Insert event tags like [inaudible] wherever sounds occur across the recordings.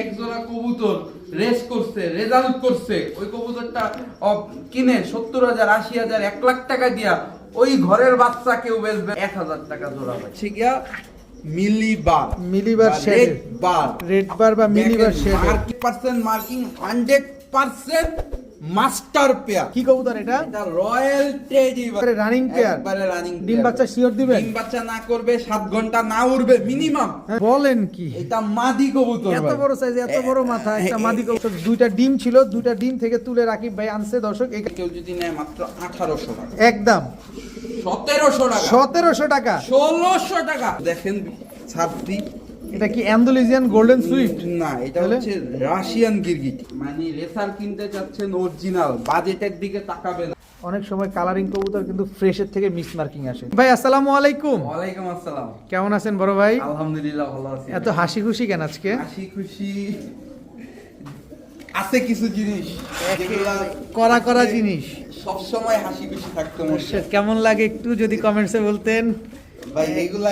এক জোড়া কবুতর রেস করছে রেজাল্ট করছে। ওই কবুতরটা কিনে সত্তর হাজার আশি হাজার এক লাখ টাকা দিয়া ওই ঘরের বাচ্চা কেউ বেচবে। এক হাজার টাকা জোড়া ঠিক গিয়া মিলিবার। মিলিবার shaded। বার রেড বার বা মিলিবার shade percent marking hundred percent master pair. কি কবুতর এটা? এটা রয়্যাল টেডি running pair? একবারে রানিং ডিম বাচ্চা শিওর দিবেন ডিম বাচ্চা না করবে সাত ঘণ্টা না উড়বে মিনিমাম হ্যাঁ, বলেন কি? এটা মাদি কবুতর এত বড় সাইজ এত বড় মাথা একটা মাদি কবুতর। দুইটা ডিম ছিল দুইটা ডিম থেকে তুলে রাকিব ভাই আনছে দর্শক। এই- কেউ যদি নেয় মাত্র আঠারোশো টাকা। একদম। সতেরোশো টাকা। সতেরোশো টাকা। ষোলোশো টাকা। দেখেন ছাত্রী এটা কি অ্যান্ডোলিজিয়ান গোল্ডেন সুইফট না এটা হচ্ছে রাশিয়ান গিরগিট মানে রেসার কিনতে চাচ্ছেন অরিজিনাল বাজেটের দিকে তাকাবেন অনেক সময় কালারিং কবুতর কিন্তু ফ্রেশের থেকে মিস মার্কিং আসে। ভাই আসসালামু আলাইকুম। ওয়ালাইকুম আসসালাম। কেমন আছেন বড় ভাই? আলহামদুলিল্লাহ ভালো আছি। এত হাসি খুশি কেন আজকে? হাসি খুশি আছে কিছু জিনিস করা করা জিনিস সব সময় হাসি খুশি থাকতে মন কেমন লাগে একটু যদি কমেন্টসে বলতেন? ভাই এগুলা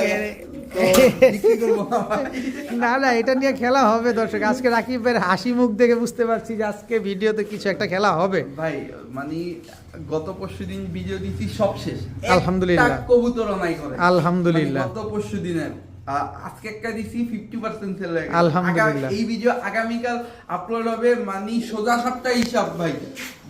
না না এটা নিয়ে খেলা হবে দর্শক। আজকে রাকিবের হাসি মুখ দেখে বুঝতে পারছি যে আজকে ভিডিওতে কিছু একটা খেলা হবে। ভাই মানে গত পরশু দিন ভিডিও দিছি সব শেষ। আলহামদুলিল্লাহ। কবুতর নাই করে আলহামদুলিল্লাহ। মানে গত পরশু দিনের আজকে একটা দিছি ফিফটি পার্সেন্ট সেল হয়ে আলহামদুলিল্লাহ। এই ভিডিও আগামীকাল আপলোড হবে মানে সোজা হিসাব ভাই।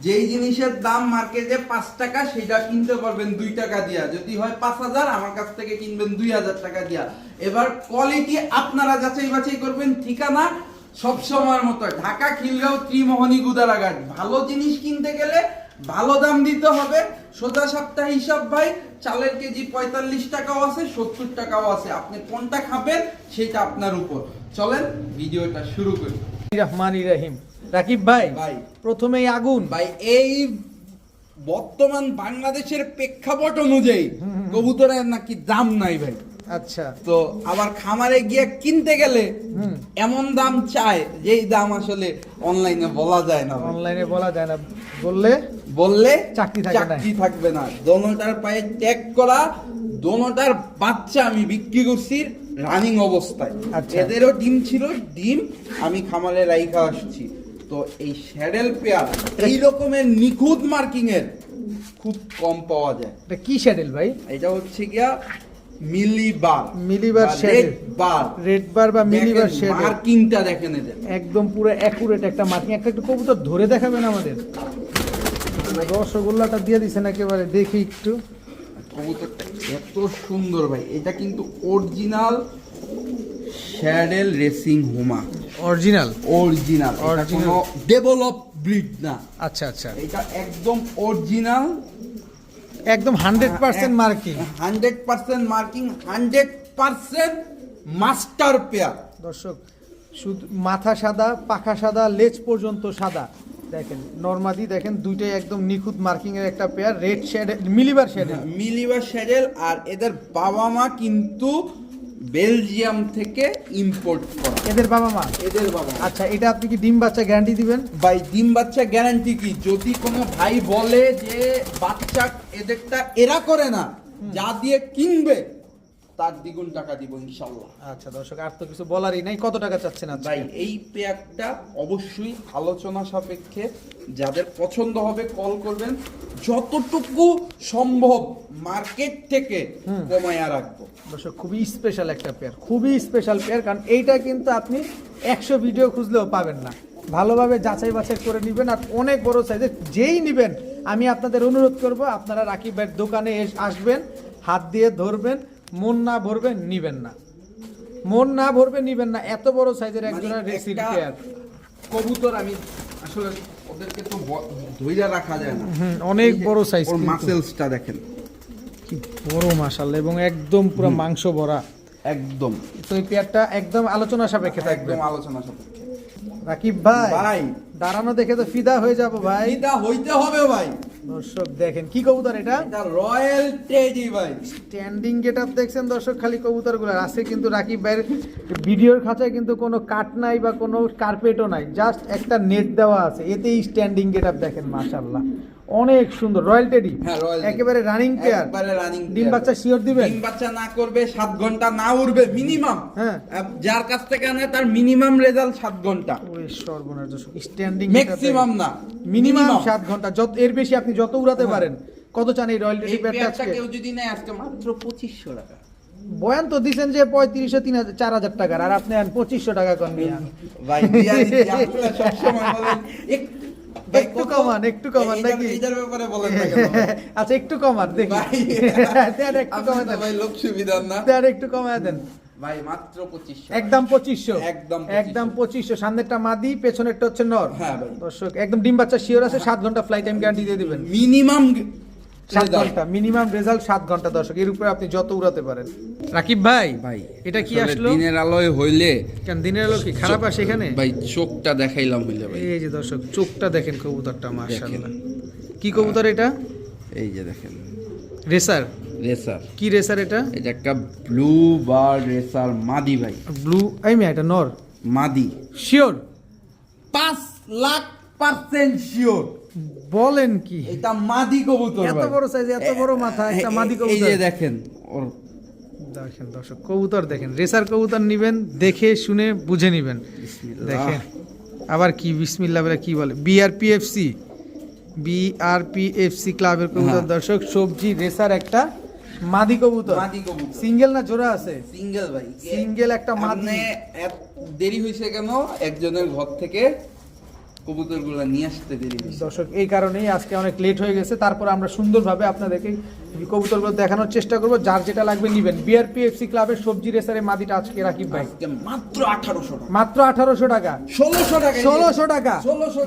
যেই জিনিসের দাম মার্কেটে পাঁচ টাকা সেটা কিনতে পারবেন দুই টাকা দিয়া। যদি হয় পাঁচ হাজার আমার কাছ থেকে কিনবেন দুই হাজার টাকা দিয়া। এবার কোয়ালিটি আপনারা যাচাই বাছাই করবেন ঠিকানা সব সময়ের মতো। ঢাকা খিলগাঁও ত্রিমোহনী গুদারাঘাট। ভালো জিনিস কিনতে গেলে ভালো দাম দিতে হবে। সোজা সপ্তাহ হিসাব ভাই চালের কেজি পঁয়তাল্লিশ টাকাও আছে সত্তর টাকাও আছে। আপনি কোনটা খাবেন সেটা আপনার উপর। চলেন ভিডিওটা শুরু করি। রহমান রাহিম। রাকিব ভাই ভাই। প্রথমেই আগুন। ভাই এই বর্তমান বাংলাদেশের প্রেক্ষাপট অনুযায়ী কবুতরের নাকি দাম নাই ভাই। আচ্ছা। তো আবার খামারে গিয়ে কিনতে গেলে এমন দাম চায় যেই দাম আসলে অনলাইনে বলা যায় না অনলাইনে বলা যায় না। বললে বললে চাকরি। চাকরি থাকবে না। দোনোটার পায়ে ট্যাগ করা দোনোটার বাচ্চা আমি বিক্রি করছি রানিং অবস্থায়। আচ্ছা। এদেরও ডিম ছিল ডিম আমি খামারে রাইখা আসছি। তো এই শ্যাডেল পেয়ার এই রকমের নিখুঁত মার্কিং এর খুব কম পাওয়া যায়। এটা কি শ্যাডেল ভাই? এটা হচ্ছে গিয়া মিলিবার মিলিবার shaded। বার রেড বার বা মিলিবার শেড মার্কিংটা দেখেন এদের। একদম পুরো অ্যাকুরেট একটা মার্কিং। একটা একটু কবুতর ধরে দেখাবেন আমাদের। রসগোল্লাটা দিয়ে দিছেন একেবারে দেখি একটু। কবুতরটা এত সুন্দর ভাই এটা কিন্তু অরিজিনাল শ্যাডেল রেসিং হোমা। অরিজিনাল? অরিজিনাল এটা। কোনো ডেভেলপ ব্রিড না। আচ্ছা আচ্ছা। এটা একদম অরিজিনাল। একদম hundred percent marking hundred percent marking hundred percent master pair দর্শক শুধু মাথা সাদা পাখা সাদা লেজ পর্যন্ত সাদা। দেখেন নর্মাদি দেখেন দুইটাই একদম নিখুঁত মার্কিং এর একটা পেয়ার রেড শেড মিলিবার শেড মিলিবার শ্যাডেল আর এদের বাবা মা কিন্তু বেলজিয়াম থেকে ইম্পোর্ট করা। এদের বাবা মা? এদের বাবা আচ্ছা এটা আপনি কি ডিম বাচ্চা গ্যারান্টি দিবেন? ভাই ডিম বাচ্চা গ্যারান্টি কি? যদি কোনো ভাই বলে যে বাচ্চা এদেরটা এরা করে না যা দিয়ে কিনবে তার দ্বিগুণ টাকা দিব ইনশাল্লাহ আচ্ছা দর্শক আর তো কিছু বলারই নাই। কত টাকা চাচ্ছেন ভাই এই পেয়ারটা অবশ্যই আলোচনা সাপেক্ষে যাদের পছন্দ হবে কল করবেন। যতটুকু সম্ভব মার্কেট থেকে। কমায়া রাখব। দর্শক খুবই স্পেশাল একটা পেয়ার খুবই স্পেশাল পেয়ার কারণ এইটা কিন্তু আপনি একশো ভিডিও খুঁজলেও পাবেন না। ভালোভাবে যাচাই বাছাই করে নেবেন আর অনেক বড় সাইজের যেই নেবেন আমি আপনাদের অনুরোধ করব আপনারা রাকিব ভাইয়ের দোকানে এস- আসবেন হাত দিয়ে ধরবেন মন না ভরবেন নিবেন না। মন না ভরবে নিবেন না। এত বড় সাইজের একজনের মানে পেয়ার কবুতর আমি আসলে ওদেরকে তো ধইরা রাখা যায় না। অনেক বড় size ওর মাসেলসটা দেখেন। কি বড় মাশাল্লাহ এবং একদম পুরো মাংস ভরা। একদম। তো এই পেয়ারটা একদম আলোচনা সাপেক্ষে থাকবে। একদম আলোচনা সাপেক্ষে। রাকিব ভাই ভাই। দাঁড়ানো দেখে তো ফিদা হয়ে যাব ভাই। এটা হইতে হবে ভাই। দর্শক দেখেন কি কবুতর এটা? রয়্যাল টেডি ভাই। স্ট্যান্ডিং গেট আপ দেখছেন দর্শক খালি কবুতরগুলো। আছে কিন্তু রাকিব ভাইয়ের ভিডিওর খাঁচায় কিন্তু কোনো কাট নাই বা কোনো কার্পেটও নাই জাস্ট একটা নেট দেওয়া আছে। এতেই স্ট্যান্ডিং গেট আপ দেখেন মাশাল্লাহ অনেক সুন্দর। রয়্যাল টেডি হ্যাঁ, একেবারে রানিং পেয়ার একবারে রানিং ডিম বাচ্চা শিওর দিবে ডিম বাচ্চা না করবে সাত ঘণ্টা না উড়বে মিনিমাম হ্যাঁ। যার কাছ থেকে আনে তার মিনিমাম রেজাল্ট সাত ঘণ্টা। ওই সর্বনাশ দর্শক স্ট্যান্ডিং ম্যাক্সিমাম না। মিনিমাম সাত ঘণ্টা। যত এর বেশি আপনি যত উড়াতে পারেন কত চান এই রয়্যাল টেডি পেয়ারটা আজকে? কেউ যদি নেয় আজকে মাত্র পঁচিশশো টাকা। বয়ান তো দিছেন যে পঁয়ত্রিশশো তিন হাজার চার হাজার টাকার আর আপনি পঁচিশশো টাকা কম ভাই দিয়া দিচ্ছি, আপনারা সবসময় বলেন, এক- ভাই, একটু কমান, একটু কমান, নাকি? এইটার- এইটার ব্যাপারে বলেন না কেন? [laughs] আচ্ছা একটু কমান দেখি। [laughs] দেন একটু আপনি কমায় দেন। ভাই লোক সুবিধার না। দেন একটু কমায় দেন। ভাই মাত্র পঁচিশশো। একদম পঁচিশশো। একদম একদম পঁচিশশো। সামনেরটা মাদি পেছনেরটা হচ্ছে নর। হ্যাঁ ভাই। দর্শক একদম ডিম বাচ্চা শিওর আছে সাত ঘণ্টা ফ্লাইট টাইম গ্যারান্টি দিয়ে দিবেন। মিনিমাম সাত ঘণ্টা মিনিমাম রেজাল্ট সাত ঘণ্টা দর্শক। এর উপরে আপনি যত উড়াতে পারেন। রাকিব ভাই ভাই এটা কি আসলে দিনের আলোয় হইলে কেন দিনের আলো কি খারাপ আসে এখানে? ভাই চোখটা দেখাইলাম হইলে ভাই। এই যে দর্শক চোখটা দেখেন কবুতরটা মাশাআল্লাহ। কি কবুতর এটা? এই যে দেখেন। রেসার রেসার কি রেসার এটা? এটা একটা ব্লু বার রেসার মাদি ভাই। ব্লু আই মিয়া এটা নর। মাদি। শিওর পাঁচ লাখ পার্সেন্ট শিওর বলেন কি? এটা মাদি কবুতর এত বড় সাইজ এত বড় মাথা, একটা মাদি এই যে দেখেন ওর দেখেন দর্শক কবুতর দেখেন। রেসার কবুতর নেবেন দেখে শুনে বুঝে নিবেন। দেখেন আবার কি বিসমিল্লাহ বলে কি বলে? বিআরপিএফসি বিআরপিএফসি ক্লাবের কবুতর। হ্যাঁ। দর্শক সবজি রেসার একটা মাদি কবুতর। মাদি কবুতর। সিঙ্গেল না জোড়া আছে? সিঙ্গেল ভাই। সিঙ্গেল একটা মাদি। দেরি হয়েছে কেন? একজনের ঘর থেকে কবুতরগুলো নিয়ে আসতে দেরি দর্শক এই কারণেই আজকে অনেক লেট হয়ে গেছে। তারপর আমরা সুন্দরভাবে আপনাদেরকে কবুতরগুলো দেখানোর চেষ্টা করব। যার যেটা লাগবে নিবেন। বিআরপিএফসি ক্লাবের সবজি রেসারে মাদিটা আজকে রাকিব ভাই। মাত্র আঠারোশো মাত্র আঠারোশো টাকা। ষোলোশো টাকা। ষোলোশো টাকা।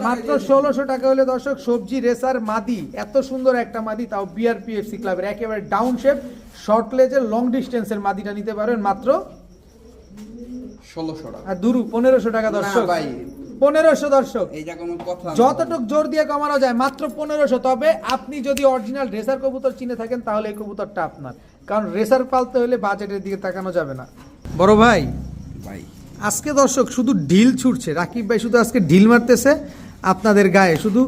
মাত্র ষোলোশো টাকা হলে দর্শক সবজি রেসার মাদি এত সুন্দর একটা মাদি তাও বিআরপিএফসি ক্লাবের একেবারে ডাউন শেপ শর্ট লেজের লং ডিস্টেন্সের মাদিটা নিতে পারবেন মাত্র ষোলোশো টাকা। দুরু পনেরোশো টাকা দর্শক। ভাই পনেরোশো দর্শক। যতটুক জোর দিয়ে কমানো যায় মাত্র পনেরোশো। তবে আপনি যদি অরিজিনাল রেসার কবুতর চিনে থাকেন তাহলে এই কবুতরটা আপনার। কারণ রেসার পালতে হলে বাজেটের দিকে তাকানো যাবে না। বড় ভাই ভাই। আজকে দর্শক শুধু ঢিল ছুটছে। রাকিব ভাই শুধু আজকে ঢিল মারতেছে আপনাদের গায়ে। শুধু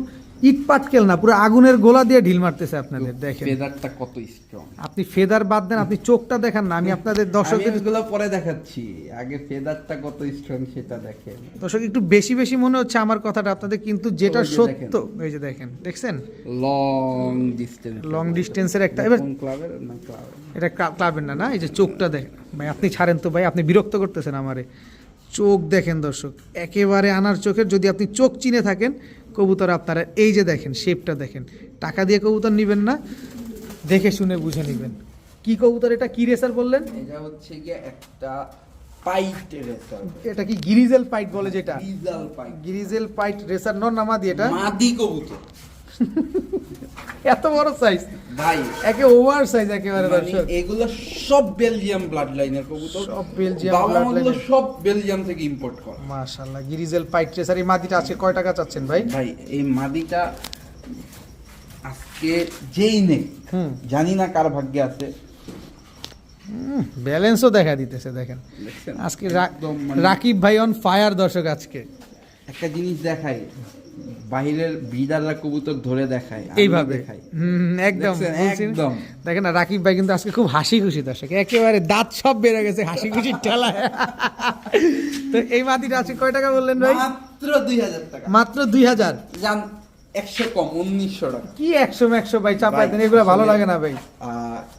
ইট পাটকেল না পুরো আগুনের গোলা দিয়ে ঢিল মারতেছে আপনাদের দেখেন। ফেদারটা কত স্ট্রং আপনি ফেদার বাদ দেন আপনি চোখটা দেখান না আমি আপনাদের দর্শকদের এগুলো পরে দেখাচ্ছি। আগে ফেদারটা কত স্ট্রং সেটা দেখেন। দর্শক একটু বেশি বেশি মনে হচ্ছে আমার কথাটা আপনাদের কিন্তু যেটা সত্য এই যে দেখেন দেখছেন? লং ডিস্টেন্স লং ডিস্টেন্সের একটা এবার ক্লাবের না ক্লাবের এটা ক্লাবের না না এই যে চোখটা দেখেন ভাই আপনি ছাড়েন তো ভাই আপনি বিরক্ত করতেছেন আমারে। চোখ দেখেন দর্শক একেবারে আনার চোখের যদি আপনি চোখ চিনে থাকেন কবুতর আপনারা এই যে দেখেন শেপটা দেখেন। টাকা দিয়ে কবুতর নেবেন না দেখে শুনে বুঝে নেবেন। কি কবুতর এটা? কি রেসার বললেন? এটা হচ্ছে গিয়ে একটা পাইট রেসার এটা কি গিরিজেল পাইট বলে যেটা? গিরিজেল পাইট গিরিজেল পাইট রেসার নর নামা দিয়ে এটা? মাদি কবুতর। [laughs] এত বড় সাইজ ভাই একে ওভার সাইজ একেবারে মানে দর্শক। এগুলো সব বেলজিয়াম ব্লাড লাইনের কবুতর। সব বেলজিয়াম বাবা blood সব বেলজিয়াম থেকে ইম্পোর্ট করা। মাশাআল্লাহ গিরিজেল পাইট রেসার এই মাদিটা আজকে কয় টাকা চাচ্ছেন ভাই? ভাই এই মাদিটা আজকে যেই নেই জানি না কার ভাগ্যে আছে। ব্যালেন্সও দেখা দিতেছে দেখেন। আজকে মানে- রাকিব ভাই অন ফায়ার দর্শক আজকে। একটা জিনিস দেখাই বাইরের ব্রিডাররা কবুতর ধরে দেখায় এইভাবে। একদম? একদম। দেখেন না রাকিব ভাই কিন্তু আজকে খুব হাসি খুশি দর্শক একেবারে দাঁত সব বেড়ে গেছে হাসি খুশির ঠেলায়। তো এই মাটিটা আজকে কয় টাকা বললেন ভাই? মাত্র দুই হাজার টাকা। মাত্র দুই হাজার? জান একশো কম উনিশশো টাকা। কি একশো একশো ভাই চাপাই দেন এগুলো ভালো লাগে না ভাই।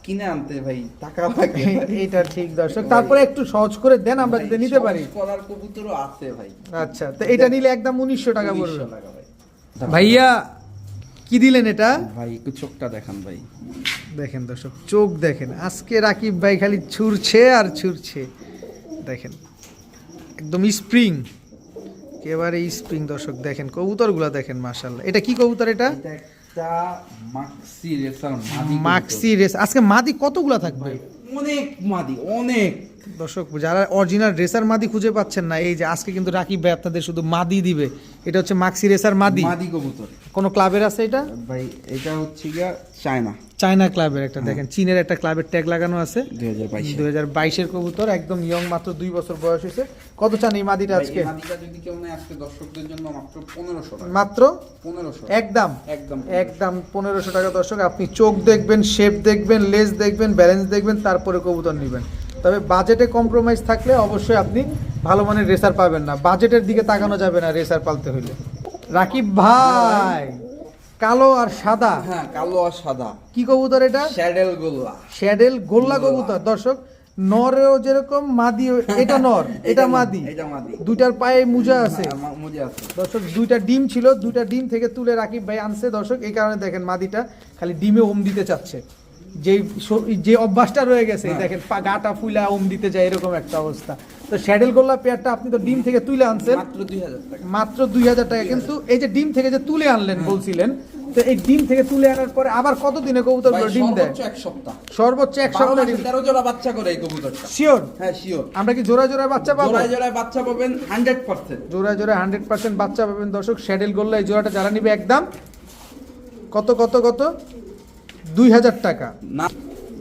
কিনে আনতে ভাই টাকা লাগে। এইটা ঠিক দর্শক। তারপরে একটু সহজ করে দেন আমরা যাতে নিতে পারি। কলার কবুতরও আছে ভাই। আচ্ছা তো এটা নিলে একদম উনিশশো টাকা পড়বে। ভাইয়া কি দিলেন এটা? ভাই একটু চোখটা দেখান ভাই। দেখেন দর্শক চোখ দেখেন। আজকে রাকিব ভাই খালি ছুরছে আর ছুরছে দেখেন একদম স্প্রিং। একেবারে স্প্রিং দর্শক দেখেন কবুতরগুলো দেখেন মাশাল্লাহ এটা কি কবুতর এটা? এটা একটা মাক্সি রেসার মাদি মাক্সি রেস আজকে মাদি কতগুলা থাকবে? অনেক মাদি অনেক। দর্শক যারা অরিজিনাল রেসার মাদি খুঁজে পাচ্ছেন না এই যে আজকে কিন্তু রাকিব ভাই আপনাদের শুধু মাদি দিবে। এটা হচ্ছে মাক্সি রেসার মাদি। মাদি কবুতর। কোন ক্লাবের আছে এটা? ভাই এটা হচ্ছে গিয়া চায়না। চায়না ক্লাবের একটা দেখেন চীনের একটা ক্লাবের ট্যাগ লাগানো আছে। দুই হাজার বাইশের কবুতর একদম ইয়ং মাত্র দুই বছর বয়স হয়েছে। কত চান এই মাদিটা আজকে? যদি কেউ নেয় আজকে দর্শকদের জন্য মাত্র পনেরোশো মাত্র? পনেরোশো একদম? একদম একদম পনেরোশো টাকা দর্শক আপনি চোখ দেখবেন শেপ দেখবেন লেজ দেখবেন ব্যালেন্স দেখবেন তারপরে কবুতর নেবেন। তবে বাজেটে কম্প্রোমাইজ থাকলে অবশ্যই আপনি ভালো মানের রেসার পাবেন না। বাজেটের দিকে তাকানো যাবে না রেসার পালতে হইলে। রাকিব ভাই! কালো আর সাদা? হ্যাঁ কালো আর সাদা। কি কবুতর এটা? স্যাডেল গোল্লা। শ্যাডেল গোল্লা। কবুতর। দর্শক নরেও যেরকম মাদি এটা নর এটা মাদি। এটা মাদি। দুইটার পায়ে মুজা আছে। হ্যাঁ, আছে। দর্শক দুইটা ডিম ছিল দুইটা ডিম থেকে তুলে রাকিব ভাই আনছে। দর্শক এই কারণে দেখেন মাদিটা খালি ডিমে ওম দিতে চাচ্ছে। যে যে অভ্যাসটা রয়ে গেছে হ্যাঁ। দেখেন পা গাটা ফুলা ওম দিতে যায় এরকম একটা অবস্থা। তো শ্যাডেল গোল্লা পেয়ারটা আপনি তো ডিম থেকে তুলে আনছেন। মাত্র দুই হাজার টাকা। মাত্র দুই হাজার টাকা। কিন্তু এই যে ডিম থেকে যে তুলে আনলেন বলছিলেন তো এই ডিম থেকে তুলে আনার পরে আবার কত দিনে কবুতর ডিম দেয়? সর্বোচ্চ এক সপ্তাহ। সর্বোচ্চ এক সপ্তাহ তেরো জোড়া বাচ্চা করে এই কবুতরটা। শিওর হ্যাঁ শিওর আমরা কি জোড়া জোড়া বাচ্চা পাবো? জোড়া জোড়া বাচ্চা পাবেন হান্ড্রেড পার্সেন্ট জোড়া জোড়া হান্ড্রেড পার্সেন্ট বাচ্চা পাবেন। দর্শক শ্যাডেল গোল্লা এই জোড়াটা যারা নিবে একদম কত কত কত? দুই হাজার টাকা। না।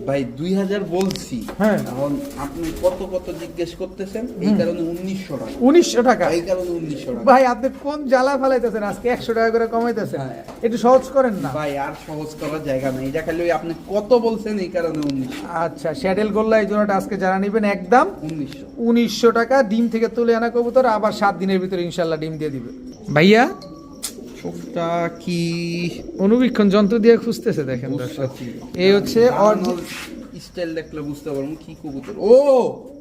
ভাই দুই হাজার বলছি। হ্যাঁ। এখন আপনি কত কত জিজ্ঞেস করতেছেন? এই কারণে উনিশশো টাকা। উনিশশো টাকা? এই কারণে উনিশশো টাকা। ভাই আপনি কোন জ্বালা ফেলাইতেছেন আজকে? একশো টাকা করে কমাইতেছেন। হ্যাঁ। একটু সহজ করেন না। ভাই আর সহজ করার জায়গা নেই। এটা খালি ওই আপনি কত বলছেন এই কারণে উনিশশো। আচ্ছা শ্যাডেল গোল্লা এই জোড়াটা আজকে যারা নিবেন একদম উনিশশো। উনিশশো টাকা ডিম থেকে তুলে আনা কবুতর আবার সাত দিনের ভিতরে ইনশাল্লাহ ডিম দিয়ে দিবে। ভাইয়া কি অনুবীক্ষণ যন্ত্র দিয়ে খুঁজতেছে দেখেন। এই হচ্ছে স্টাইল দেখলে বুঝতে পারব কি কবুতর। ও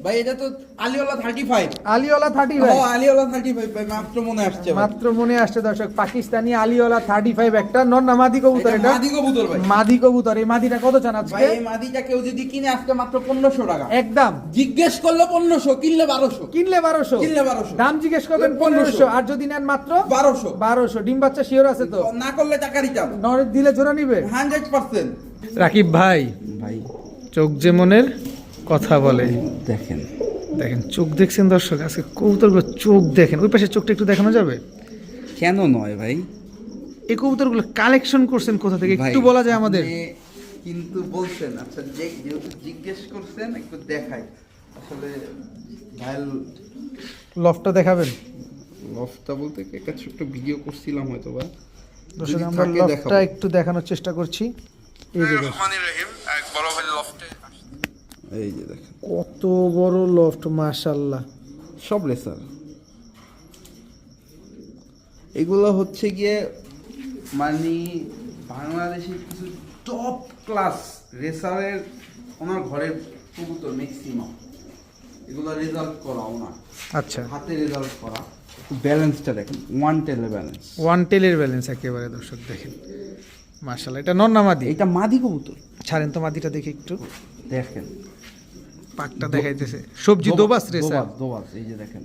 ভাই এটা তো আলিওলা থার্টি ফাইভ আলিওলা থার্টি ও আলিওলা থার্টি ফাইভ ভাই মাত্র মনে আসছে মাত্র মনে আসছে দর্শক পাকিস্তানি আলিওলা থার্টি ফাইভ একটা। নর না মাদি কবুতর এটা মাদি কবুতর ভাই। মাদি কবুতর এই মাদিটা কত চান আজকে? ভাই এই মাদিটা কেউ যদি কিনে আজকে মাত্র পনেরোশো টাকা। একদম। জিজ্ঞেস করলে পনেরোশো কিনলে বারোশো। কিনলে বারোশো। কিনলে 1200 দাম জিজ্ঞেস করবেন 1500 পনেরোশো আর যদি নেন মাত্র বারোশো। বারোশো। ডিম বাচ্চা শিওর আছে তো? না করলে টাকা দিতাম নর দিলে জোড়া নিবে? হান্ড্রেড পার্সেন্ট রাকিব ভাই। ভাই চোখ যে মনের কথা বলে। দেখেন। দেখেন চোখ দেখছেন দর্শক আজকে কবুতরগুলো চোখ দেখেন। ওই পাশে চোখটা একটু দেখানো যাবে? কেন নয় ভাই? এই কবুতরগুলো কালেকশন করছেন কোথা থেকে? একটু বলা যায় আমাদের। কিন্তু বলছেন আচ্ছা যে যেহেতু জিজ্ঞেস করছেন একটু দেখাই। আসলে ভাইল লফটা দেখাবেন? লফটা বলতে একটা ছোট্ট ভিডিও করছিলাম হয়তো বা দর্শক আমরা লফটা একটু দেখানোর চেষ্টা করছি। এই যে এই যে দেখেন। কত বড় লফট মাশাল্লাহ সব রেসার এগুলো হচ্ছে গিয়ে মানে বাংলাদেশের কিছু টপ ক্লাস রেসারের ওনার ঘরের কবুতর ম্যাক্সিমাম এগুলো রেজাল্ট করা ওনার। আচ্ছা। হাতে রেজাল্ট করা। ব্যালেন্সটা দেখেন ওয়ান টেলে ব্যালেন্স ওয়ান টেলের ব্যালেন্স একেবারে দর্শক দেখেন। মাশাল্লাহ এটা নর না মাদি এটা মাদি কবুতর। ছাড়েন তো মাদিটা দেখি একটু। দেখেন। পাকটা দেখাইতেছে। সবজি দোবাস রেসার দোবাস দোবাস এই যে দেখেন।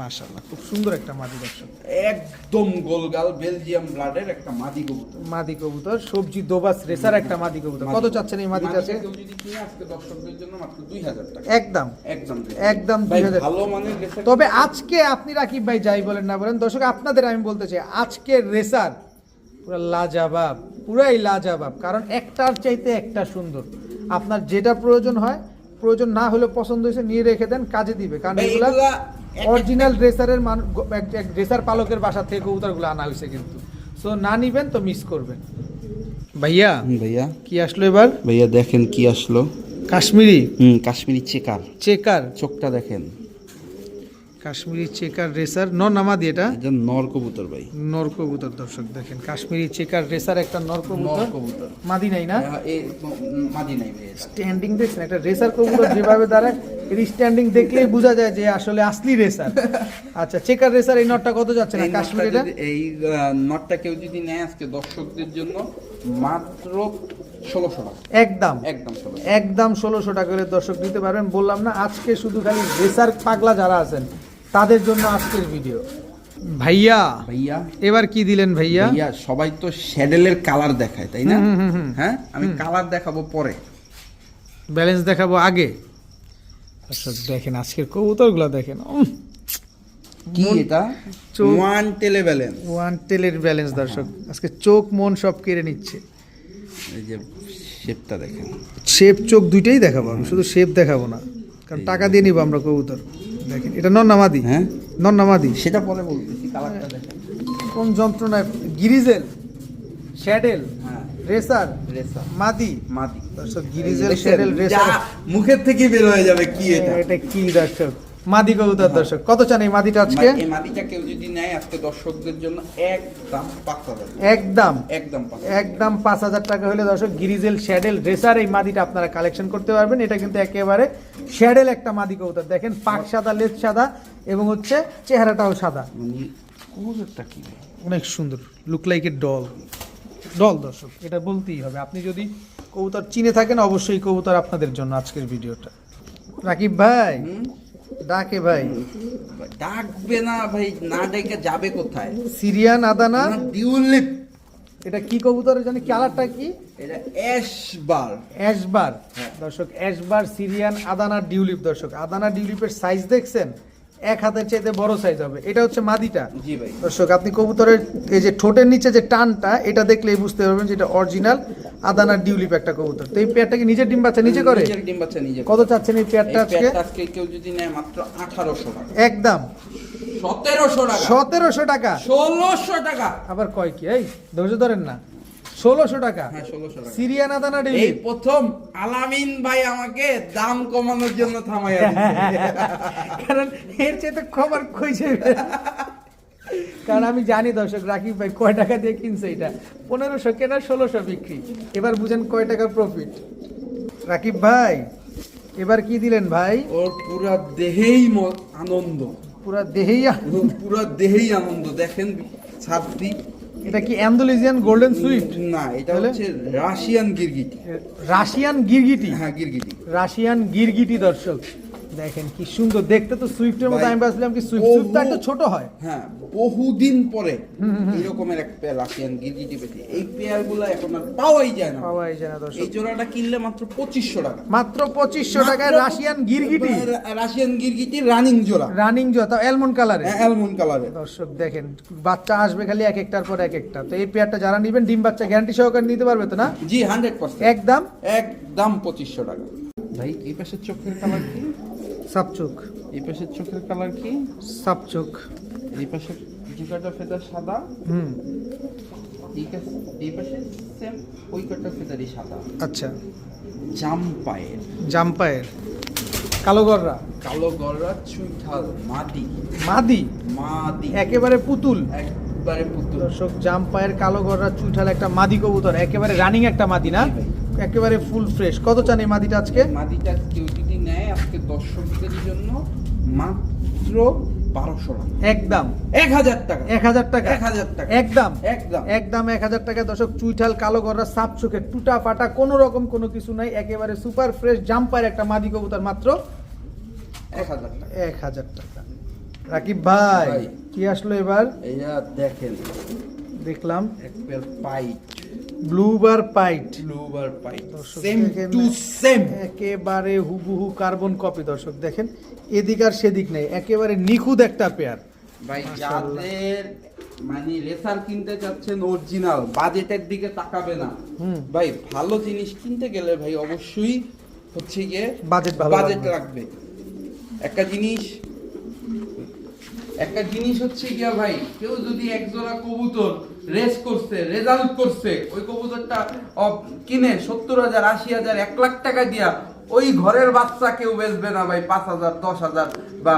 মাশাল্লাহ খুব সুন্দর একটা মাদি দর্শক। একদম গোলগাল বেলজিয়াম ব্লাডের একটা মাদি কবুতর। মাদি কবুতর সবজি দোবাস রেসার একটা মাদি কবুতর। কত চাচ্ছেন এই মাদিটা কেউ যদি কিনে আজকে দর্শকদের জন্য মাত্র দুই হাজার টাকা। একদম। একদম একদম 2000 ভালো মানের তবে আজকে আপনি রাকিব ভাই যাই বলেন না বলেন দর্শক আপনাদের আমি বলতে চাই আজকের রেসার পুরো লাজাবাব পুরাই লাজাবাব। কারণ একটার চাইতে একটা সুন্দর। আপনার যেটা প্রয়োজন হয় প্রয়োজন না হলে পছন্দ হয়েছে নিয়ে রেখে দেন কাজে দিবে। কারণ এগুলা অরিজিনাল রেসারের মান রেসার পালকের বাসা থেকে কবুতরগুলো আনা হয়েছে কিন্তু। সো না নিবেন তো মিস করবেন। ভাইয়া ভাইয়া। কি আসলো এবার? ভাইয়া দেখেন কি আসলো। কাশ্মীরি? হুম কাশ্মীরি চেকার। চেকার। চোখটা দেখেন। কাশ্মীরি চেকার রেসার ন নামাদি এটা? এটা নর কবুতর ভাই। নর কবুতর দর্শক দেখেন কাশ্মীরি চেকার রেসার একটা নর নর কবুতর। কবুতর মাদি নাই না? এ মাদি নাই স্ট্যান্ডিং দেখছেন একটা রেসার কবুতর যেভাবে দাঁড়ায় এর স্ট্যান্ডিং দেখলেই বোঝা যায় যে আসলে আসলি রেসার। আচ্ছা চেকার রেসার এই নটটা কত যাচ্ছে না নটটা এই নটটা কেউ যদি নেয় আজকে দর্শকদের জন্য মাত্র ষোলোশো টাকা। একদম। একদম একদম ষোলোশো টাকা করে দর্শক নিতে পারবেন। বললাম না আজকে শুধু খালি রেসার পাগলা যারা আছেন তাদের জন্য আজকের ভিডিও ভাইয়া ভাইয়া। এবার কি দিলেন ভাইয়া? ভাইয়া সবাই তো শ্যাডেলের কালার দেখায় তাই না। হ্যাঁ? আমি কালার দেখাবো পরে। ব্যালেন্স দেখাবো আগে। দর্শক দেখেন আজকের কবুতরগুলো দেখেন। কি এটা? ওয়ান টেলে ব্যালেন্স ওয়ান টেলের ব্যালেন্স দর্শক। আজকে চোখ মন সব কেড়ে নিচ্ছে। এই যে শেপটা দেখেন। শেপ চোখ দুইটাই দেখাবো আমি। শুধু শেপ দেখাবো না। কারণ টাকা দিয়ে নিবো আমরা কবুতর। দেখেন এটা নন্নামাদি। হ্যাঁ? নন্নামাদি। সেটা পরে বলতেছি কালারটা দেখেন। কোন যন্ত্রণায় গিরিজেল শ্যাডেল হ্যাঁ। রেসার রেসা মাদি। মাদি। দর্শক গিরিজেল শ্যাডেল রেসার। মুখের থেকে বের হয়ে যাবে কি এটা? এটা কি দর্শক? মাদি কবুতর দর্শক কত চান এই মাদিটা আজকে? এই মাটিটা কেউ যদি নেয় আজকে দর্শকদের জন্য একদম একদম। একদম একদম পাঁচ হাজার টাকা হলে দর্শক গিরিজেল শ্যাডেল রেসার এই মাদিটা আপনারা কালেকশন করতে পারবেন। এটা কিন্তু একেবারে শ্যাডেল একটা মাদি কবুতর। দেখেন পাক সাদা লেজ সাদা এবং হচ্ছে চেহারাটাও সাদা। মানে কবুতরটা কি? অনেক সুন্দর। Look like a doll doll দর্শক এটা বলতেই হবে। আপনি যদি কবুতর চিনে থাকেন অবশ্যই কবুতর আপনাদের জন্য আজকের ভিডিওটা। রাকিব ভাই? ডাকে ভাই। ডাকবে না ভাই না ডেকে যাবে কোথায়? সিরিয়ান আদানা ডিউলিপ এটা কি কবুতরের জানি? কালারটা কি? এটা অ্যাশবার। অ্যাশবার। হ্যাঁ। দর্শক অ্যাশবার সিরিয়ান আদানা ডিউলিপ দর্শক আদানা ডিউলিপের সাইজ দেখছেন? এক হাতের চাইতে বড় সাইজ হবে। এটা হচ্ছে মাদিটা। জি ভাই। দর্শক আপনি কবুতরের এই যে ঠোঁটের নিচে যে টানটা এটা দেখলেই বুঝতে পারবেন যে এটা অরিজিনাল আদানা ডিউলিপ একটা কবুতর। তো এই পেয়ারটা কি নিজের ডিম বাচ্চা নিজে করে? নিজের ডিম বাচ্চা নিজে কত চাচ্ছেন এই পেয়ারটা আজকে? আজকে কেউ যদি নেয় মাত্র আঠারোশো টাকা। একদম। সতেরোশো টাকা। সতেরোশো টাকা। ষোলোশো টাকা। আবার কয় কি? এই ধৈর্য ধরেন না। ষোলোশো টাকা। হ্যাঁ সিরিয়ান আদানা এই প্রথম আলামিন ভাই আমাকে দাম কমানোর জন্য থামাইয়া। [laughs] কারণ এর চেয়ে খবর কইছে। কারণ আমি জানি দর্শক রাকিব ভাই কয় টাকা দিয়ে কিনছে এটা? পনেরোশো কেনা ষোলোশো বিক্রি। এবার বুঝেন কয় টাকা প্রফিট রাকিব ভাই এবার কি দিলেন ভাই? ওর পুরা দেহেই আনন্দ। পুরা দেহেই পুরা দেহেই আনন্দ। দেখেন ছাত্রী এটা কি অ্যান্ডোলিজিয়ান গোল্ডেন সুইফট না এটা হচ্ছে রাশিয়ান গিরগিটি রাশিয়ান গিরগিটি হ্যাঁ গিরগিটি রাশিয়ান গিরগিটি দর্শক। দেখেন কি সুন্দর। দেখতে তো সুইফটের মতো আমি ভাবছিলাম কি সুইফট সুইফট একটু ছোট হয়। হ্যাঁ বহুদিন পরে এরকমের এক পেয়ার রাশিয়ান গিরগিটি পেয়েছি। এই পেয়ারগুলো এখন আর পাওয়াই যায় না। পাওয়াই যায় না দর্শক। এই জোড়াটা কিনলে মাত্র পঁচিশশো টাকা। মাত্র পঁচিশশো টাকায় রাশিয়ান গিরগিটি। রাশিয়ান গিরগিটি রানিং জোড়া। রানিং জোতা অ্যালমন্ড কালারে অ্যালমন্ড কালারের দর্শক দেখেন বাচ্চা আসবে খালি এক একটার পর এক একটা। তো এই পেয়ারটা যারা নেবেন ডিম বাচ্চা গ্যারান্টি সহকারে নিতে পারবে তো না? জি হান্ড্রেড পার্সেন্ট একদম। একদম পঁচিশশো টাকা। ভাই এই পাশের চোখের কালার কি? সাপচোক এই পাশের চোখের কালার কি? সাপচোক এই পাশের জিকাটা ফেদার সাদা? হুম। এই কাছে- এই পাশে সেম ওই কটা ফেদারই সাদা। আচ্ছা। জাম্পায়ের। জাম্পায়ের। কালো গররা। কালো চুইঠাল মাদি। মাদি? মাদি। একেবারে পুতুল। একবারে পুতুল। দর্শক জাম্পায়ের কালো গররা চুইঠাল একটা মাদি কবুতর। একেবারে রানিং একটা মাদি না? একেবারে ফুল ফ্রেশ কত চান এই মাদিটা আজকে? মাদিটা আজকে দর্শকদের জন্য মাত্র বারোশো একদম। এক হাজার টাকা। এক হাজার টাকা। এক হাজার টাকা। একদম। একদম। একদম এক হাজার টাকা। দর্শক চুইঠাল কালো গররা সাপ চোখে টুটা ফাটা কোনো রকম কোনো কিছু নাই। একেবারে সুপার ফ্রেশ জাম্পার একটা মাদি কবুতর মাত্র এক হাজার টাকা। এক হাজার টাকা। রাকিব ভাই। কি আসলো এবার? দেখেন। দেখলাম। এক pint ব্লুবার pint ব্লুবার pint same to same একেবারে হুবহু কার্বন কপি দর্শক দেখেন এদিক আর সেদিক নেই একেবারে নিখুঁত একটা পেয়ার ভাই। যাদের মানে রেসার কিনতে চাচ্ছেন অরিজিনাল বাজেটের দিকে তাকাবে না। ভাই ভালো জিনিস কিনতে গেলে ভাই অবশ্যই হচ্ছে গিয়ে বাজেট বাজেট। লাগবে একটা জিনিস একটা জিনিস হচ্ছে গিয়া ভাই কেউ যদি এক জোড়া কবুতর রেস করছে রেজাল্ট করছে ওই কবুতরটা কিনে সত্তর হাজার আশি হাজার এক লাখ টাকা দিয়া ওই ঘরের বাচ্চা কেউ বেচবে না ভাই পাঁচ হাজার দশ হাজার বা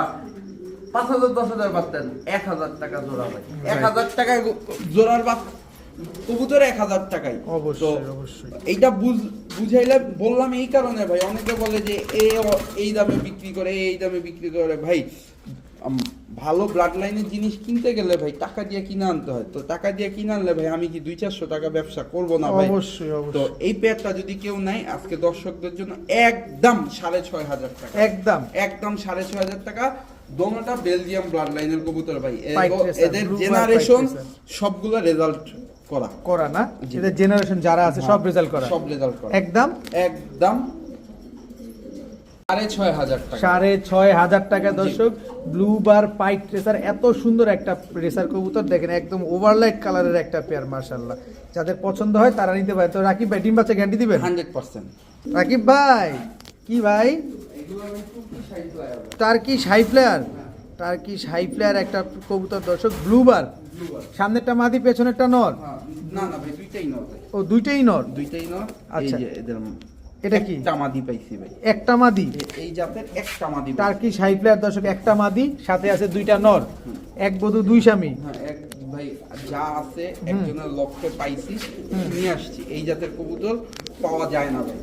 পাঁচ হাজার দশ হাজার বাচ্চা এক হাজার টাকা জোড়া ভাই। এক হাজার টাকায় জোড়ার বাচ্চা কবুতর এক হাজার টাকাই অবশ্যই, অবশ্যই। এইটা বুঝ- বুঝাইলে বললাম এই কারণে ভাই অনেকে বলে যে এ এই দামে বিক্রি করে এই দামে বিক্রি করে ভাই ভালো ব্লাড লাইনের জিনিস কিনতে গেলে ভাই টাকা দিয়ে কিনে আনতে হয়। তো টাকা দিয়ে কিনে আনলে ভাই আমি কি দুই চারশো টাকা ব্যবসা করব না ভাই? অবশ্যই, তো এই পেয়ারটা যদি কেউ নেয় আজকে দর্শকদের জন্য একদম সাড়ে ছয় হাজার টাকা। একদম। একদম সাড়ে ছয় হাজার টাকা। দোনোটা বেলজিয়াম ব্লাড লাইনের কবুতর ভাই। এদের জেনারেশন সবগুলো রেজাল্ট করা। করা না? এদের জেনারেশন যারা আছে সব রেজাল্ট করা। সব রেজাল্ট করা। একদম। একদম সাড়ে ছয় হাজার টাকা। দর্শক ব্লু বার পাইট রেসার এত সুন্দর একটা রেসার কবুতর দেখেন একদম ওভারলাইট কালারের একটা পেয়ার মার্শাল্লাহ যাদের পছন্দ হয় তারা নিতে পারে। তো রাকিব ভাই ডিম বাচ্চা গ্যারান্টি দিবেন? Hundred percent. রাকিব ভাই কি ভাই? Turkey high player Turkey high player একটা কবুতর দর্শক ব্লু বার সামনেরটা মাদি পেছনেরটা নর? না না ভাই দুইটাই নর। ও দুইটাই নর? দুইটাই নর। আচ্ছা। এটা কি? একটা মাদি পাইছি ভাই। একটা মাদি এই জাতের একটা মাদি। টার্কি সাইপ্লার প্লেয়ার দর্শক একটা মাদি সাথে আছে দুইটা নর এক বধূ দুই স্বামী? হ্যাঁ এক ভাই যা আছে একজনের লক্ষ্যে পাইছি নিয়ে আসছি। এই জাতের কবুতর পাওয়া যায় না ভাই।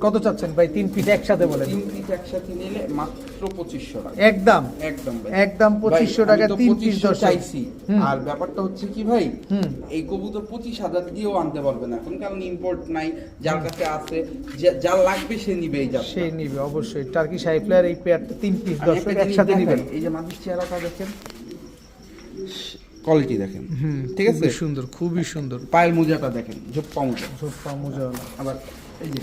কত চাচ্ছেন ভাই? তিন পিস একসাথে বলেন। তিন পিস একসাথে নিলে মাত্র পঁচিশশো টাকা। একদম। একদম একদম ভাই, 2500 আমি টাকা তিন পিস চাইছি। আর ব্যাপারটা হচ্ছে কি ভাই এই কবুতর পঁচিশ হাজার দিয়েও আনতে পারবে না। এখন কারণ ইম্পোর্ট নাই যার কাছে আছে যে- যার লাগবে সে নিবে এই জাত সে নিবে অবশ্যই। টার্কি হাই প্লেয়ার এই পেয়ারটা তিন পিস দর্শক একসাথে নিবেন। এই যে মাটির চেহারাটা দেখেন কোয়ালিটি দেখেন। ঠিক আছে? সুন্দর খুবই সুন্দর। পায়ের মোজাটা দেখেন ঝোপ্পা মোজা। ঝোপ্পা মোজা। আবার এই যে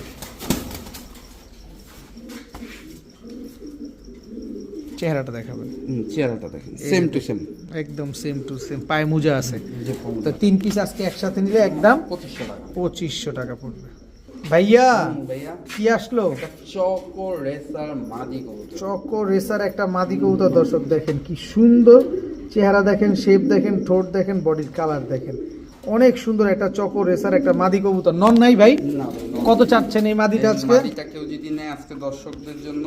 চেহারাটা দেখাবেন। চেহারাটা দেখেন সেম টু সেম একদম সেম টু সেম পায়ে মোজা আছে। তো তিন পিস আজকে একসাথে নিলে একদম পঁচিশশো টাকা। পঁচিশশো টাকা পড়বে। ভাইয়া ভাইয়া। কি আসলো? চকো রেসার মাদি কবুতর। চকো রেসার একটা মাদি কবুতর দর্শক দেখেন কি সুন্দর। চেহারা দেখেন শেপ দেখেন ঠোঁট দেখেন বডির কালার দেখেন। অনেক সুন্দর একটা চকো রেসার একটা মাদি কবুতর। নন নাই ভাই। কত চাচ্ছেন এই মাদিটা আজকে? কেউ যদি নেয় আজকে দর্শকদের জন্য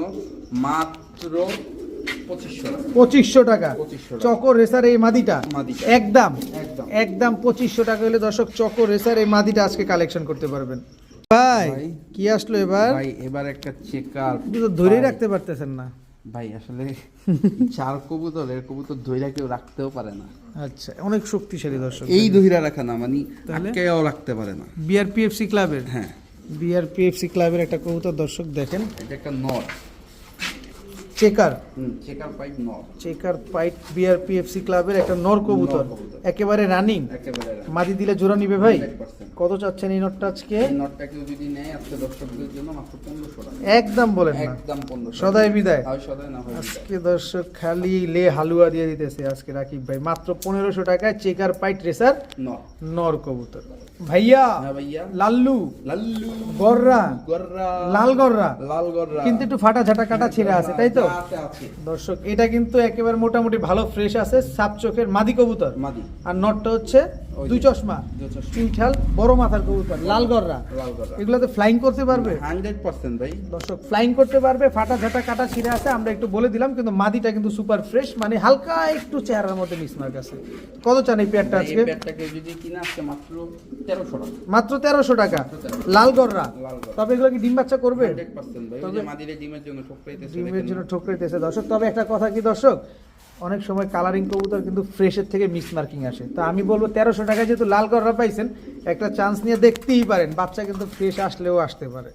মাত্র পঁচিশশো টাকা। পঁচিশশো টাকা। 2500 টাকা। চকো রেসার এই মাদিটা। একদম। একদম। পঁচিশশো টাকা হলে দর্শক চকো রেসার এই মাদিটা আজকে কালেকশন করতে পারবেন। ভাই। কি আসলো এবার? এবার একটা চেকার ধরেই রাখতে পারতেছেন না। ভাই আসলে [laughs] চার কবুতর এর কবুতর ধৈরা কেউ রাখতেও পারে না। আচ্ছা অনেক শক্তিশালী দর্শক এই ধৈরা রাখা না মানে তাহলে? আটকেও রাখতে পারে না। বিআরপিএফসি ক্লাবের হ্যাঁ। বিআরপিএফসি ক্লাবের একটা কবুতর দর্শক দেখেন। এটা একটা নট চেকার চেকার পাইপ নট চেকার পাইট বিআরপিএফসি ক্লাবের একটা নর কবুতর। একেবারে রানিং মাদি দিলে জোড়া নিবে ভাই? কত চাচ্ছেন এই নটটা আজকে? এই নটটা কেউ যদি নেয় আজকে দর্শকদের জন্য মাত্র পনেরোশো টাকা। একদম বলেন না। একদম পনেরোশো সদাই বিদায়। সদাই না আজকে দর্শক খালি লে হালুয়া দিয়ে দিতেছে আজকে রাকিব ভাই। মাত্র পনেরোশো টাকায় চেকার পাইট রেসার নর কবুতর। ভাইয়া হ্যাঁ ভাইয়া। লাল্লু। লাল্লু। গররা। গররা। লাল গররা। লাল গররা। কিন্তু একটু ফাটা ঝাটা কাটা ছিঁড়ে আছে তাই তো? আছে। দর্শক এটা কিন্তু একেবারে মোটামুটি ভালো ফ্রেশ আছে সাপ চোখের মাদি কবুতর। মাদি। আর নটটা হচ্ছে দুই চশমা। চুইঠাল বড় মাথার কবুতর। লাল গররা লাল গররা এগুলোতে ফ্লাইং করতে পারবে? হান্ড্রেড পার্সেন্ট ভাই। দর্শক ফ্লাইং করতে পারবে ফাটা ঝাটা কাটা ছিঁড়ে আছে আমরা একটু বলে দিলাম কিন্তু মাদিটা কিন্তু সুপার ফ্রেশ মানে হালকা একটু চেহারার মধ্যে মিসমার্ক আছে। কত চান এই পেয়ারটা আজকে? যদি কিনে আসছে মাত্র তেরোশো টাকা। মাত্র তেরোশো টাকা। 1300 লাল গররা লাল গররা। তবে এগুলো কি ডিম বাচ্চা করবে? তবে- ডিমের জন্য ঠোকরাইতেছে ডিমের জন্য ঠোকরাইতেছে। দর্শক তবে একটা কথা কি দর্শক? অনেক সময় কালারিং কবুতর কিন্তু ফ্রেশের থেকে মিস মার্কিং আসে। তো আমি বলব তেরোশো টাকায় যেহেতু লাল গররা পাইছেন, একটা চান্স নিয়ে দেখতেই পারেন। বাচ্চা কিন্তু ফ্রেশ আসলেও আসতে পারে।